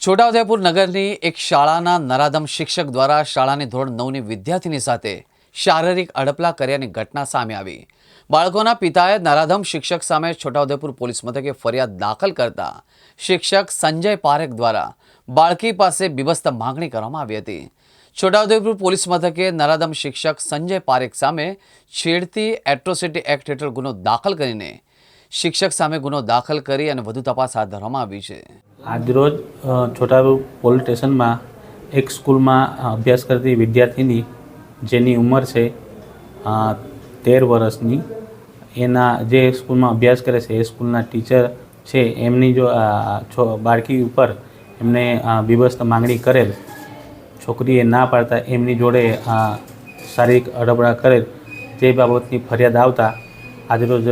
છોટાઉદેપુર નગરની એક શાળાના નરાધમ શિક્ષક દ્વારા શાળાની ધોરણ નવની વિદ્યાર્થીની સાથે શારીરિક અડપલા કર્યાની ઘટના સામે આવી. બાળકોના પિતાએ નરાધમ શિક્ષક સામે છોટાઉદેપુર પોલીસ મથકે ફરિયાદ દાખલ કરતા શિક્ષક સંજય પારેખ દ્વારા બાળકી પાસે બીભત્સ માંગણી કરવામાં આવી હતી. છોટાઉદેપુર પોલીસ મથકે નરાધમ શિક્ષક સંજય પારેખ સામે છેડતી એટ્રોસિટી એક્ટ હેઠળ ગુનો દાખલ કરીને શિક્ષક સામે ગુનો દાખલ કરી અને વધુ તપાસ હાથ ધરવામાં આવી છે. આજરોજ અ, પોલીસ સ્ટેશનમાં એક સ્કૂલમાં અભ્યાસ કરતી વિદ્યાર્થીની જેની ઉંમર છે તેર વર્ષની એના જે સ્કૂલમાં અભ્યાસ કરે છે એ સ્કૂલના ટીચર છે એમની જો છો બાળકી ઉપર એમને બીભસ્ત માંગણી કરેલ છોકરીએ ના પાડતા એમની જોડે શારીરિક અડબડા કરેલ તે બાબતની ફરિયાદ આવતા આજરોજ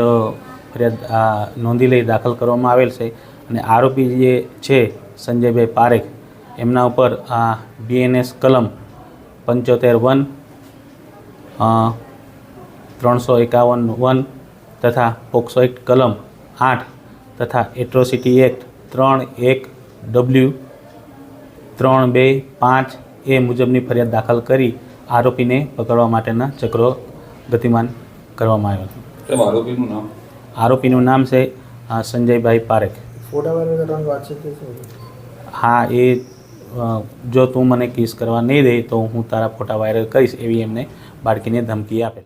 ફરિયાદ આ નોંધી લઈ દાખલ કરવામાં આવેલ છે અને આરોપી જે છે સંજયભાઈ પારેખ, એમના ઉપર આ બીએનએસ કલમ પંચોતેર વન ત્રણસો એકાવન વન તથા પોક્સો એક્ટ કલમ આઠ તથા એટ્રોસિટી એક્ટ ત્રણ એક ડબલ્યુ ત્રણ બે પાંચ એ મુજબની ફરિયાદ દાખલ કરી આરોપીને પકડવા માટેના ચક્રો ગતિમાન કરવામાં આવ્યો હતો. આરોપીનું નામ? આરોપીનું નામ છે સંજયભાઈ પારેખ? હા એ જો તું મને કિસ કરવા નહીં દે તો હું તારા ફોટા વાયરલ કરીશ એવી એમને બાળકીને ધમકી આપે